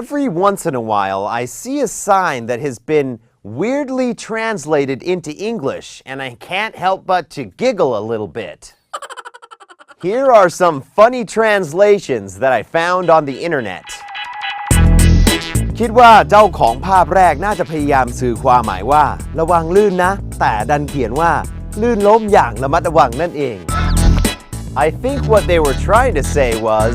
Every once in a while, I see a sign that has been weirdly translated into English, and I can't help but to giggle a little bit. Here are some funny translations that I found on the internet. คิดว่าเจ้าของภาพแรกน่าจะพยายามสื่อความหมายว่า ระวังลื่นนะ แต่ดันเขียนว่า ลื่นล้มอย่างระมัดระวังนั่นเอง I think what they were trying to say was,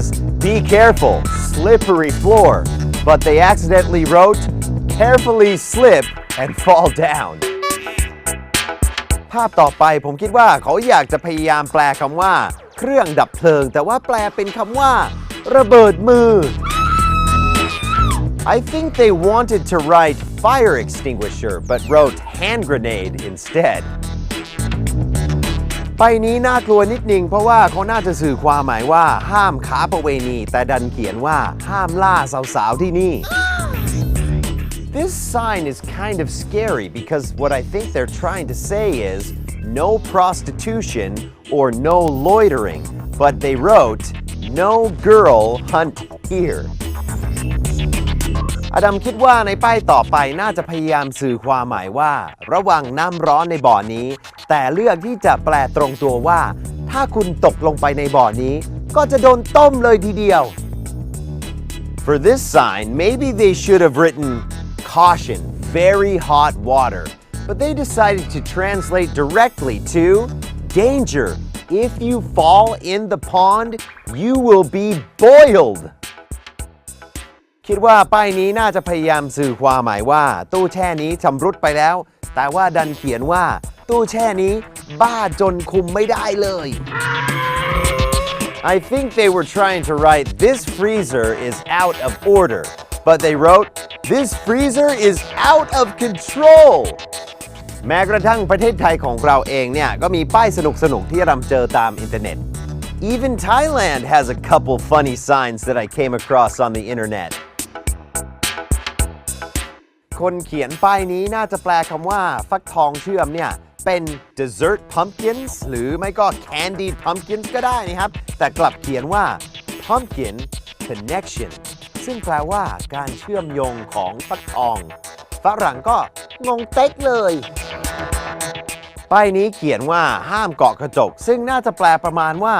be careful, slippery floor, but they accidentally wrote, carefully slip and fall down. ภาพต่อไปผมคิดว่าเขาอยากจะพยายามแปลคำว่า เครื่องดับเพลิง แต่ว่าแปลเป็นคำว่า ระเบิดมือ I think they wanted to write fire extinguisher but wrote hand grenade instead. ไปนี้น่ากลัวนิดนึงเพราะว่าเขาน่าจะสื่อความหมายว่าห้ามค้าประเวณี แต่ดันเขียนว่าห้ามล่าสาวๆที่นี่ This sign is kind of scary because what I think they're trying to say is no prostitution or no loitering, but they wrote no girl hunt here. อดัมคิดว่าในป้ายต่อไปน่าจะพยายามสื่อความหมายว่า ระวังน้ำร้อนในบ่อนี้ แต่เลือกที่จะแปลตรงตัวว่า ถ้าคุณตกลงไปในบ่อนี้ ก็จะโดนต้มเลยทีเดียว For this sign, maybe they should have written caution, very hot water, but they decided to translate directly to danger. If you fall in the pond, you will be boiled. คิดว่าป้ายนี้น่าจะพยายามสื่อความหมายว่า ตู้แช่นี้ชำรุดไปแล้ว แต่ว่าดันเขียนว่า ตู้แช่นี้ บ้าจนคุมไม่ได้เลย I think they were trying to write this freezer is out of order, but they wrote this freezer is out of control. แม้กระทั่งประเทศไทยของเราเองเนี่ย ก็มีป้ายสนุกๆที่ราเจอตามอินเทอร์เน็ต Even Thailand has a couple funny signs that I came across on the internet. คนเขียนป้ายนี้น่าจะแปลคำว่าฟักทองเชื่อมเนี่ยเป็น dessert pumpkins หรือไม่ก็ candied pumpkins ก็ได้นะครับ แต่กลับเขียนว่า pumpkin connection ซึ่งแปลว่าการเชื่อมโยงของฟักทอง ฝรั่งก็งงเต็กเลยป้ายนี้เขียนว่าห้ามเกาะกระจก ซึ่งน่าจะแปลประมาณว่า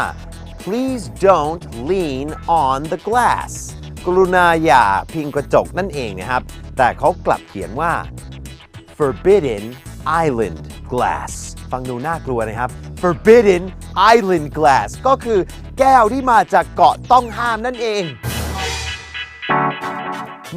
please don't lean on the glass กรุณาอย่าพิงกระจกนั่นเองนะครับ แต่เขากลับเขียนว่า forbidden island glass ฟังดูน่ากลัวนะครับ forbidden island glass ก็คือแก้วที่มาจากเกาะต้องห้ามนั่นเอง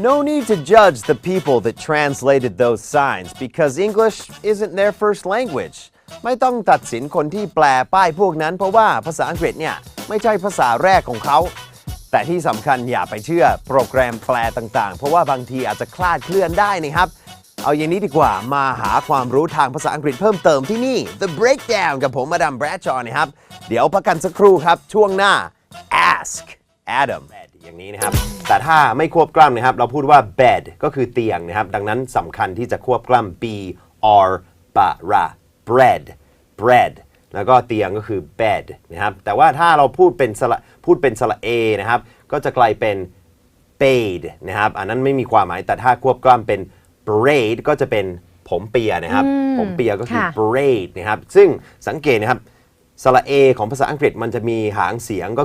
No need to judge the people that translated those signs because English isn't their first language. ไม่ต้องตัดสินคนที่แปลป้ายพวกนั้นเพราะว่าภาษาอังกฤษเนี่ย ไม่ใช่ภาษาแรกของเขา แต่ที่สำคัญอย่าไปเชื่อโปรแกรมแปลต่างๆ เพราะว่าบางทีอาจจะคลาดเคลื่อนได้นะครับ เอาอย่างนี้ดีกว่ามาหาความรู้ทางภาษาอังกฤษเพิ่มเติมที่นี่ The Breakdown กับผมมาดามแบรดชอนะครับ เดี๋ยวพักกันสักครู่ครับ ช่วงหน้า Ask Adam อย่างนี้นะครับ แต่ถ้าไม่ควบกล้ำนะครับ เราพูดว่า bed ก็คือเตียงนะครับ ดังนั้นสำคัญที่จะควบกล้ำ b r b r a bread bread แล้วก็เตียงก็คือ bed นะครับ แต่ว่าถ้าเราพูดเป็นสระพูดเป็นสระ a นะครับ ก็จะกลายเป็น bade นะครับ อันนั้นไม่มีความหมาย แต่ถ้าควบกล้ำเป็น braid ก็จะเป็นผมเปียนะครับผมเปียก็คือ ค่ะ braid นะครับ ซึ่งสังเกตนะครับ สระ A ของภาษาอังกฤษมันจะมีหางเสียงก็